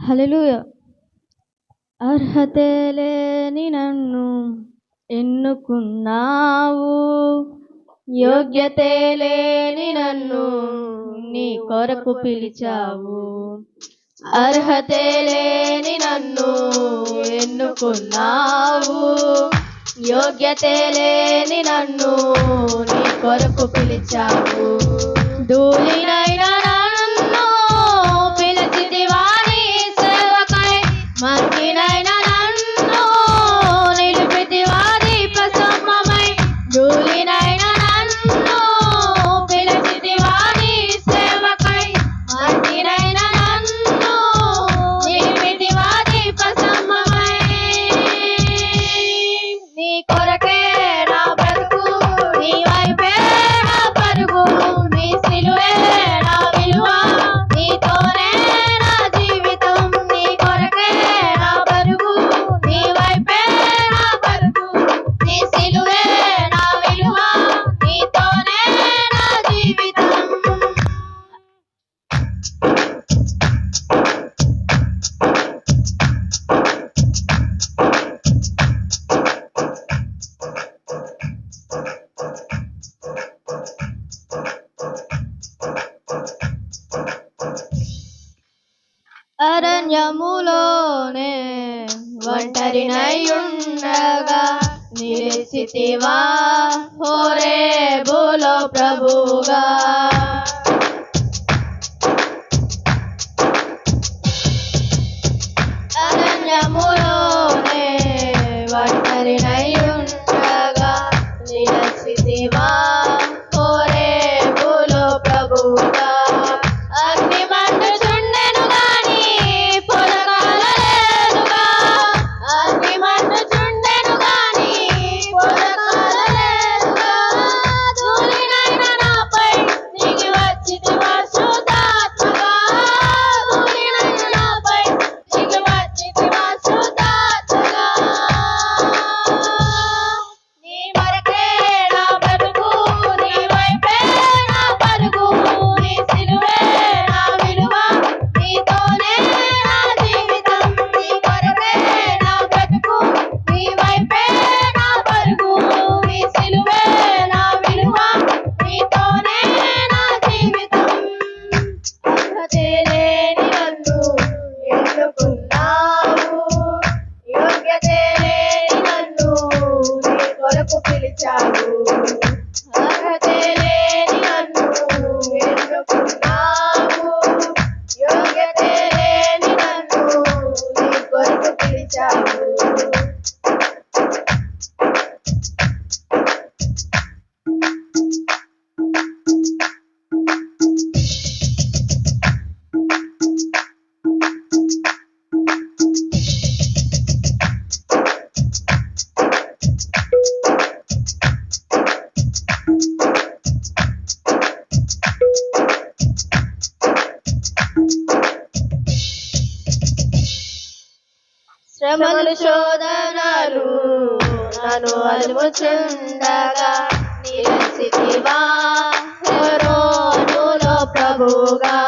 హలలుయ అర్హతే లేని నన్ను ఎన్నుకున్నావు. యోగ్యతే లేని నన్ను నీ కొరకు పిలిచావు. అర్హతే లేని నన్ను ఎన్నుకున్నావు. యోగ్యతే లేని నన్ను నీ కొరకు పిలిచావు. ధూళినైనా అరణ్యములోనే ఒంటరినయుండగా నిలిచితివా హోరే బోలో ప్రభుగా Thank you. శ్రమలు శోధనలు నన్ను అలుముచుండగా. నిరసివా ప్రభుగా